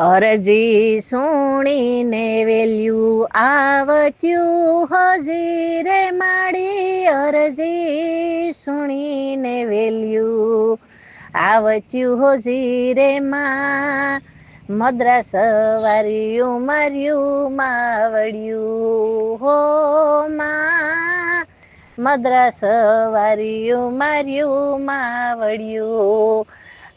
અરજી સુણીને વેલ્યું આવત્યું હજી રે માડી અરજી સુણીને વેલ્યું આવત્યું હોજી રે માં મદ્રાસ વાર્યું, માર્યું, માવડ્યું. હો માં મદ્રાસ વાર્યું, માર્યું, માવડ્યું.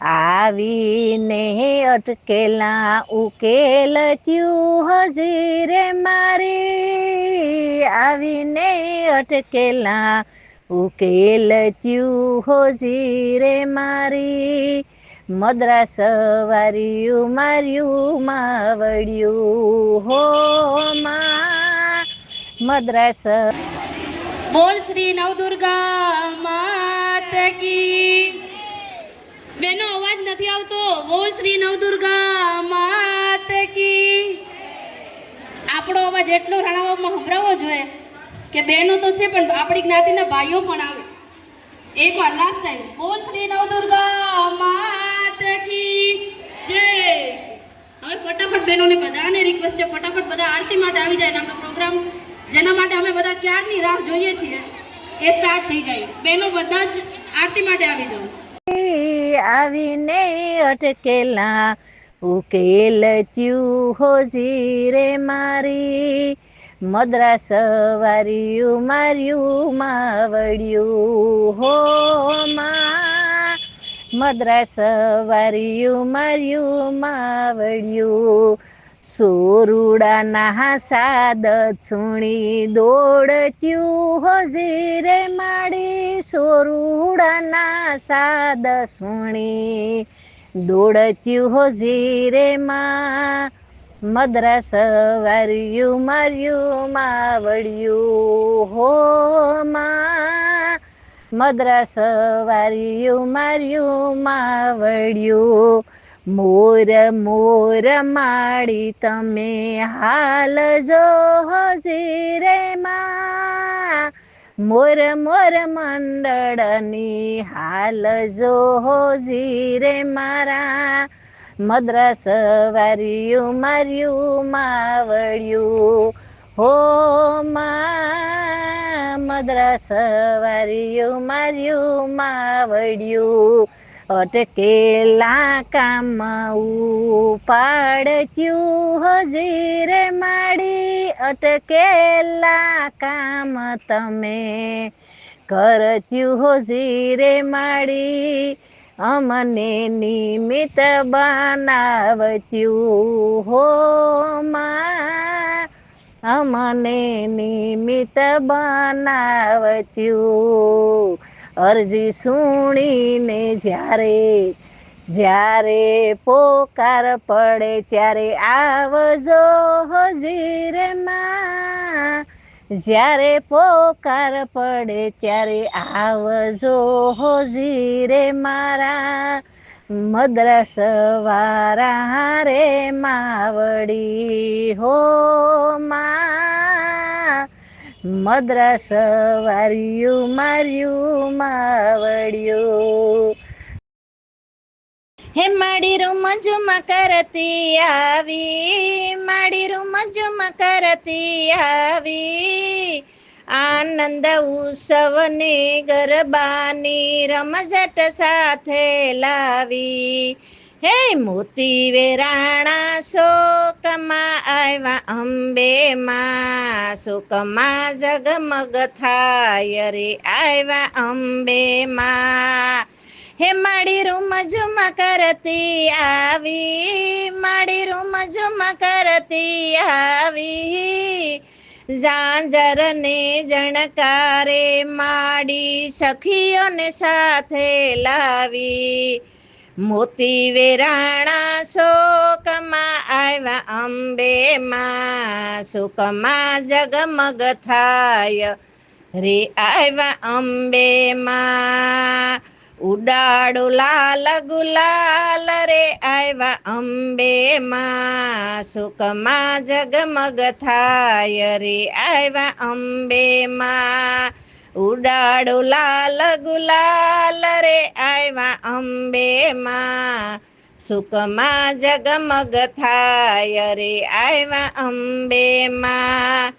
આવીને અટકેલા ઉકેલ ત્યું હજી મારી. આવીને અટકેલા ઉકેલ ત્યું હોજી મારી. મદ્રાસ વાર્યું, માર્યું, માવડ્યું હો માં. મદ્રાસ બોલ શ્રી નવદુર્ગા કી બેનો અવાજ નથી આવતો. બોલ શ્રી નવદુર્ગા માત કી. આપણો અવાજ એટલો રણાવામાં સંભળાવવો જોઈએ કે બહેનો તો છે, પણ આપણી જ્ઞાતિના ભાઈઓ પણ આવે. એકવાર લાસ્ટ ટાઈમ બોલ શ્રી નવદુર્ગા માત કી. જય. હવે ફટાફટ બહેનોને બધાને રિક્વેસ્ટ છે. ફટાફટ બધા આરતી માટે આવી જાય આપણો પ્રોગ્રામ જેના માટે અમે બધા ક્યારની રાહ જોઈએ છીએ? એ સ્ટાર્ટ થઈ જાય. બહેનો બધા જ આરતી માટે આવી જાઓ. આવીને અટકેલા. ઉકેલ ત્યું હોજી રે મારી. મદ્રાસ વાર્યું, માર્યું, માવડ્યું હો માં. વાર્યું, માર્યું, માવડ્યું. સોરુડાના સાદ છુણી દોડત્યું હોજી રે માડી. સોરુડાના સાદ સુણી દોડત્યું હો ઝીરે માં મદ્રાસ વાર્યું, માર્યું માવડ્યું હો માં. મદ્રાસ વાર્યું, માર્યું માવડ્યું મોર મોર માડી તમે હાલ જો હો ઝીરે માં મોર મોર મંડળની હાલ જો હોજી રે મારા. મદ્રાસ વાર્યું, માર્યું માવડ્યું હો મા, મદ્રાસ વાર્યું, માર્યું માવડ્યું અટકેલા કામ ઉપાડચ્યું હજી માડી. અટકેલા કામ તમે કરત્યું હોજી રે માડી. અમને નિમિત્ત બનાવત્યું હો માં. અમને નિમિત્ત બનાવત્યું અરજી સુણીને જ્યારે જ્યારે પોકાર પડે ત્યારે આવજો હજીરે માં જ્યારે પોકાર પડે ત્યારે આવજો હોજીરે મારા મદ્રાસ વારા રે માવડી હો માં. મદ્રાસ વાર્યું માર્યું માવડ્યું. હે માડી રૂમજુમ કરતી આવી માડી રૂમજુમ કરતી આવી. આનંદ ઉત્સવને ગરબાની રમઝટ સાથે લાવી. હે મોતી વેરાણા શોકમાં આવ્યા અંબે માં શોકમાં જગમગ થાય રે, આવ્યા અંબે માં હે માડી રૂમ ઝુમ કરતી આવી, માડી રૂમ ઝુમ કરતી આવી. ઝાંઝરને જણકારે માડી સખીઓને સાથે લાવી. મોતી વેરાણા શોકમાં આવ્યા અંબે માં શોકમાં જગમગ થાય રે આવ્યા અંબે માં ઉડાડો લાલ ગુલાલ, રે આવ્યા અંબે માં સુખમાં જગમગ થાય રે આવ્યા અંબે માં ઉડાડો લાલ ગુલાલ રે આવ્યા અંબે માં. સુખમાં જગમગ થાય રે આવ્યા અંબે માં.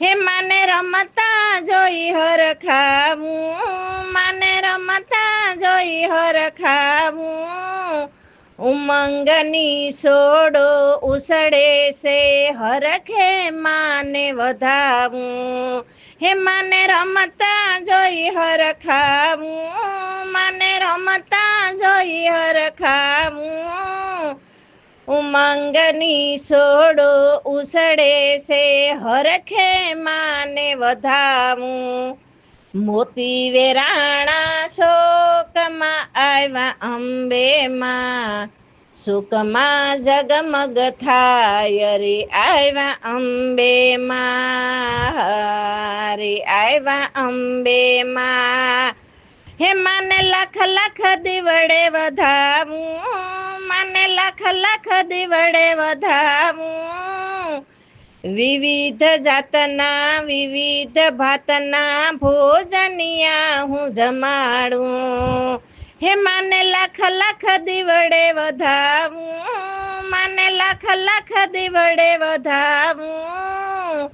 હે માને રમતા જોઈ હર ખાવું, માને રમતા જોઈ હર ખાવું. ઉમંગની સોડો ઉસળે છે હરખે માને વધાવું. હે માને રમતા જોઈ હરખાવું. માને રમતા જોઈ હરખાવું. ઉમંગની સોડો ઉસળે છે હરખે માને વધાવું. મોતી વેરાણા શોકમાં આવ્યા અંબે માં સુખમાં જગમગ થાય રે આવ્યા અંબે માં રે આવ્યા અંબે માં હે માને લખ લખ દિવડે વધાવું. માને લખ લખ દિવડે વધાવું. વિવિધ જાતના, વિવિધ ભાતના ભોજનિયા હું જમાડું. હે માને લખ લખ દિવડે વધાવું, માને લખ લખ દિવડે વધાવું.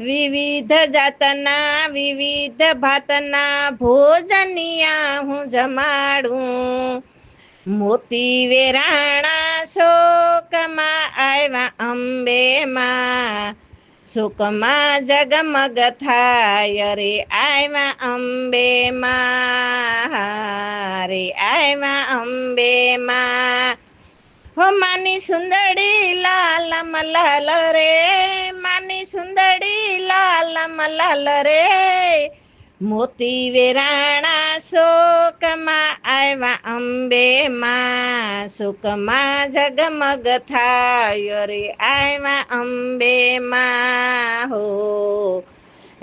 વિવિધ જાતના, વિવિધ ભાતના ભોજનિયા હું જમાડું. મોતી વેરાણા શોકમાં આવ્યા અંબે માં સુખમાં જગમગ થાય, રે આવ્યા અંબે રે આવ્યા અંબેમાં. હો માની સુંદડી લાલ મલાલ રે, માની સુંદડી લાલ મલાલ રે. મોતી વેરાણા શોકમાં આવ્યા અંબે માં સુખમાં જગમગ થાય રે આવ્યા અંબે માં હો.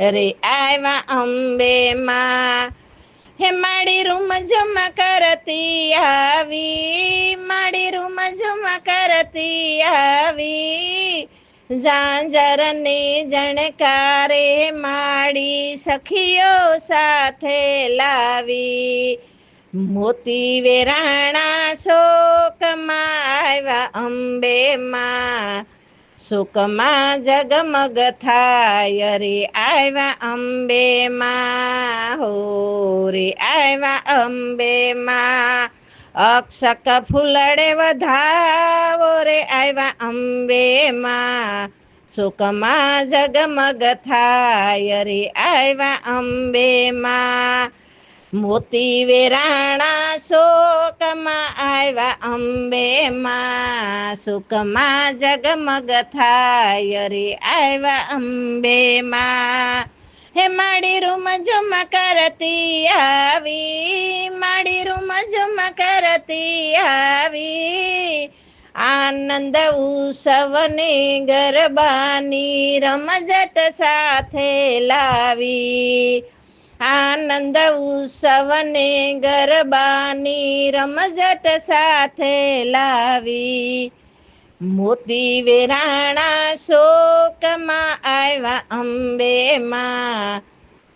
રે આવ્યા અંબે માં હે માડી રૂમ ઝુમ કરતી આવી, માડી રૂમ ઝુમ કરતી આવી. ઝાંઝરને જણકારે માડી સખીઓ સાથે લાવી. મોતી વેરાણા શોકમાં આવ્યા અંબે માં સુખમાં જગમગ થાય રે આવ્યા અંબે માં હો રે આવ્યા અંબે માં અક્ષક ફૂલડે વધાવો રે આવ્યા અંબે માં સુખમાં જગમગ થાય રે આવ્યા અંબે માં મોતી વેરાણા શોકમાં આવ્યા અંબે માં સુખમાં જગમગ થાય રે આવ્યા અંબે માં હે માડી રૂમ ઝુમ કરતી આવી, માડી રૂમ ઝુમ કરતી આવી. આનંદ ઉત્સવને ગરબાની રમઝટ સાથે લાવી. આનંદ ઉત્સવને ગરબાની રમઝટ સાથે લાવી. મોતી વેરાણા શોકમાં આવ્યા અંબે માં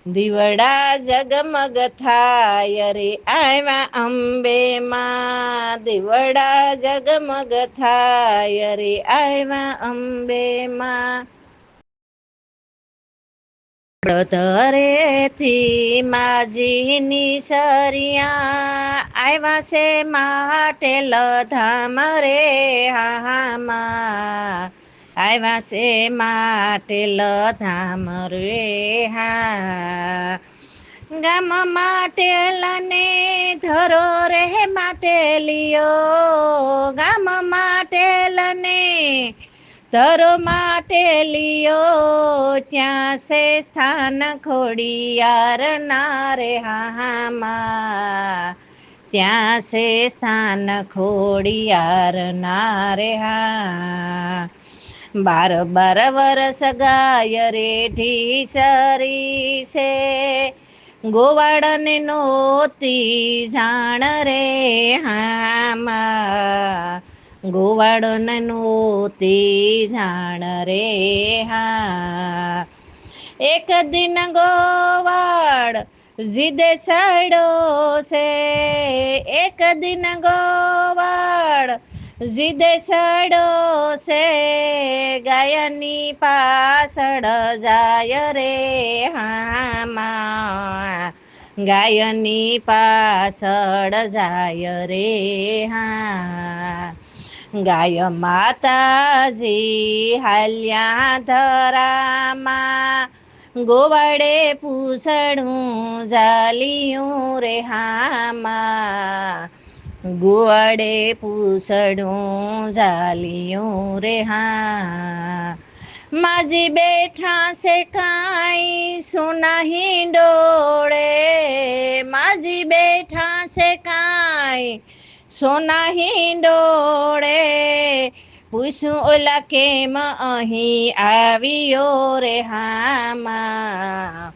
દીવડા જગમગ થાય રે આવ્યા અંબે માં દીવડા જગમગ થાય રે આવ્યા અંબે માં ધરેથી માજીની સરિયા આવ્યા છે માટે લધામ રે હામા આવ્યા છે માટે લધામ રે હા ગામ માટે લને ધરો રે માટે લિયો. ગામ માટે લને ધરો માટે લિયો. ત્યાં સે સ્થાન ખોડિયાર ના રે હામાં. ત્યાં સે સ્થાન ખોડિયાર ના રે હા બાર બાર વરસ ગાય રે ઢીસરી છે ગોવાળને નોતી જાણ રે હામાં. ગોવાળને નોતી જાણ રે હા. એક દિન ગોવાળ જીદે સાડો છે. એક દિન ગોવાળ જીદે સાડો છે. ગાયની પાછળ જાય રે હામાં. ગાયની પાછળ જાય રે હા. ગાય માતાજી હાલ્યા ધરામાં. ગોવાડે પૂછડું જાલિયું રે હામાં. ગોવાડે પૂછડું જાલિયું રે હા માજી બેઠા છે કાંઈ સુના હિંડોળે. માજી બેઠા છે કાંઈ સોના હિંડોળે પૂછું, ઓલા કેમ અહીં આવ્યો રે હામા?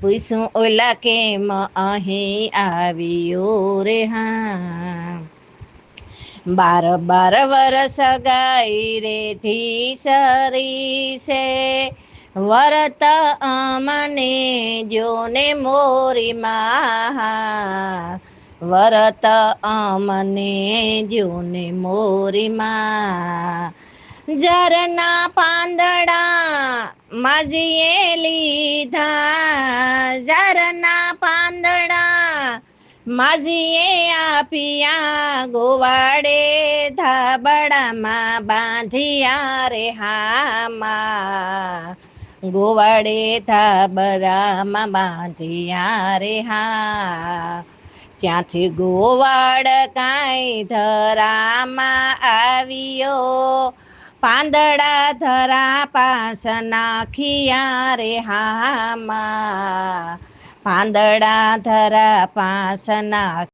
પૂછું, ઓલા કેમ અહીં આવ્યો રે હા બાર બાર વરસ ગાઈ રે ઢીસરી છે વરત અમને જોને મોરી મા વરત અમને જોને મોરીમાં. ઝરના પાંદડા માજીએ લીધા. ઝરના પાંદડા માજીએ આપિયા. ગોવાડે ધાબડામાં બાંધિયા રે હામાં ગોવાડે ધાબરામાં બાંધિયા રે હા ત્યાંથી ગોવાડ કાંઈ ધરામાં આવ્યો. પાંદડા ધરા પાસ નાખિયા રે હામાં. પાંદડા ધરા પાસ નાખ